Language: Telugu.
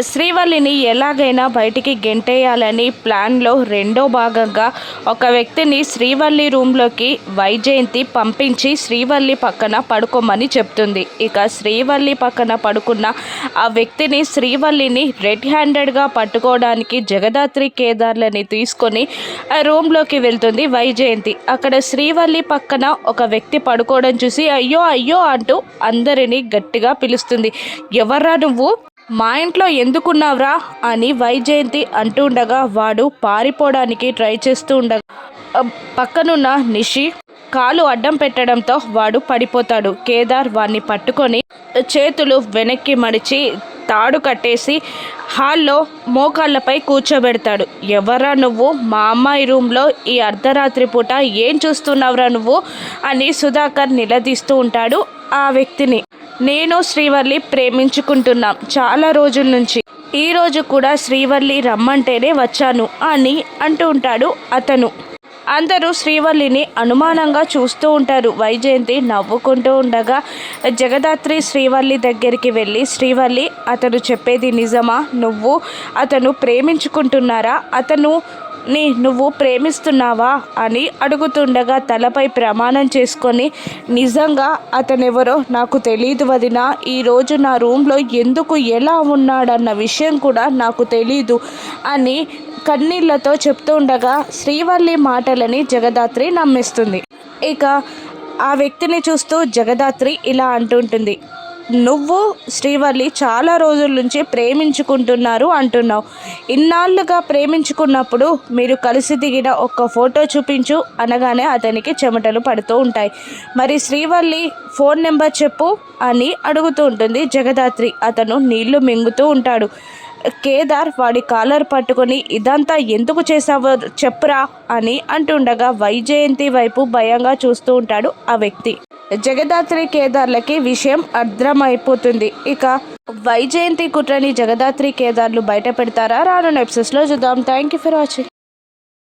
శ్రీవల్లిని ఎలాగైనా బయటికి గెంటేయాలని ప్లాన్లో రెండో భాగంగా ఒక వ్యక్తిని శ్రీవల్లి రూమ్లోకి వైజయంతి పంపించి శ్రీవల్లి పక్కన పడుకోమని చెప్తుంది. ఇక శ్రీవల్లి పక్కన పడుకున్న ఆ వ్యక్తిని శ్రీవల్లిని రెడ్ హ్యాండెడ్గా పట్టుకోవడానికి జగదాత్రి కేదార్లని తీసుకొని ఆ రూమ్లోకి వెళ్తుంది వైజయంతి. అక్కడ శ్రీవల్లి పక్కన ఒక వ్యక్తి పడుకోవడం చూసి అయ్యో అయ్యో అంటూ అందరినీ గట్టిగా పిలుస్తుంది. ఎవర్రా నువ్వు? మా ఇంట్లో ఎందుకున్నావురా? అని వైజయంతి అంటుండగా వాడు పారిపోవడానికి ట్రై చేస్తూ ఉండగా పక్కనున్న నిషి కాలు అడ్డం పెట్టడంతో వాడు పడిపోతాడు. కేదార్ వాడిని పట్టుకొని చేతులు వెనక్కి మడిచి తాడు కట్టేసి హాల్లో మోకాళ్ళపై కూర్చోబెడతాడు. ఎవరా నువ్వు? మా అమ్మాయి రూమ్లో ఈ అర్ధరాత్రి పూట ఏం చూస్తున్నావురా నువ్వు? అని సుధాకర్ నిలదీస్తూ ఉంటాడు ఆ వ్యక్తిని. నేను శ్రీవల్లి ప్రేమించుకుంటున్నాం చాలా రోజుల నుంచి. ఈరోజు కూడా శ్రీవల్లి రమ్మంటేనే వచ్చాను అని అంటూ ఉంటాడు అతను. అందరూ శ్రీవల్లిని అనుమానంగా చూస్తూ ఉంటారు. వైజయంతి నవ్వుకుంటూ ఉండగా జగదాత్రి శ్రీవల్లి దగ్గరికి వెళ్ళి శ్రీవల్లి అతను చెప్పేది నిజమా? నువ్వు అతను ప్రేమించుకుంటున్నారా? అతను నీ నువ్వు ప్రేమిస్తున్నావా? అని అడుగుతుండగా తలపై ప్రమాణం చేసుకొని నిజంగా అతనెవరో నాకు తెలియదు వదిన. ఈరోజు నా రూమ్లో ఎందుకు ఎలా ఉన్నాడన్న విషయం కూడా నాకు తెలీదు అని కన్నీళ్ళతో చెప్తూ ఉండగా శ్రీవల్లి మాటలని జగదాత్రి నమ్మిస్తుంది. ఇక ఆ వ్యక్తిని చూస్తూ జగదాత్రి ఇలా అంటుంటుంది. నువ్వు శ్రీవల్లి చాలా రోజుల నుంచి ప్రేమించుకుంటున్నారు అంటున్నావు. ఇన్నాళ్ళుగా ప్రేమించుకున్నప్పుడు మీరు కలిసి దిగిన ఒక్క ఫోటో చూపించు అనగానే అతనికి చెమటలు పడుతూ ఉంటాయి. మరి శ్రీవల్లి ఫోన్ నెంబర్ చెప్పు అని అడుగుతూ ఉంటుంది జగదాత్రి. అతను నీళ్ళు మింగుతూ ఉంటాడు. కేదార్ వాడి కాలర్ పట్టుకొని ఇదంతా ఎందుకు చేసావో చెప్పురా అని అంటుండగా వైజయంతి వైపు భయంగా చూస్తూ ఉంటాడు ఆ వ్యక్తి. జగదాత్రి కేదార్లకి విషయం అర్థమైపోతుంది. ఇక వైజయంతి కుట్రని జగదాత్రి కేదార్లు బయట పెడతారా? రాను ఎపిసోడ్స్లో చూద్దాం. Thank you for watching